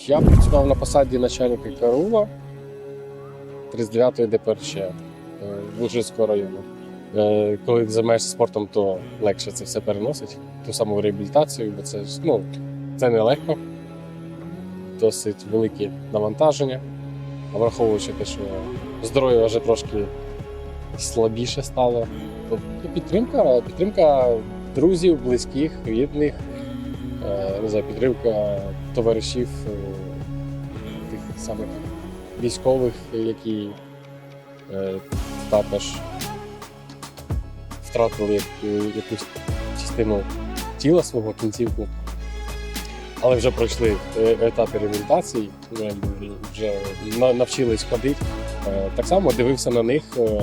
Я працював на посаді начальника КРУ 39-ї ДПРЧ е, Лужицького району. Е, Коли займаєшся спортом, то легше це все переносить. Ту саму реабілітацію, бо це ну, це нелегко. Досить великі навантаження. А враховуючи те, що здоров'я вже трошки слабіше стало. Тобто підтримка, підтримка друзів, близьких, рідних, е, не знаю, товаришів е, тих самих військових, які е, також втратили якусь частину тіла свого кінцівку, але вже пройшли е, етапи реабілітації, вже навчились ходити. Е, Так само дивився на них. е,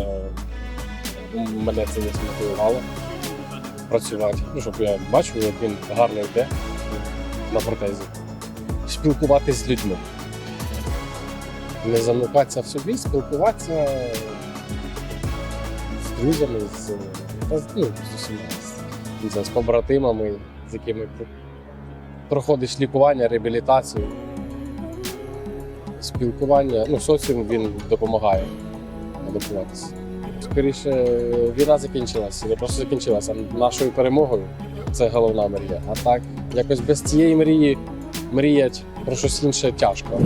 Мене це не змотивувало працювати. Ну, щоб я бачив, як він гарно йде на протезі. Спілкуватися з людьми. Не замикатися в собі, спілкуватися з друзями, з, ну, з усіма, з, з побратимами, з якими проходиш лікування, реабілітацію. Спілкування, ну, соціум він допомагає адаптуватися. Скоріше, війна закінчилася, не просто закінчилася а нашою перемогою. Це головна мрія. А так, якось без цієї мрії мріять про щось інше тяжко.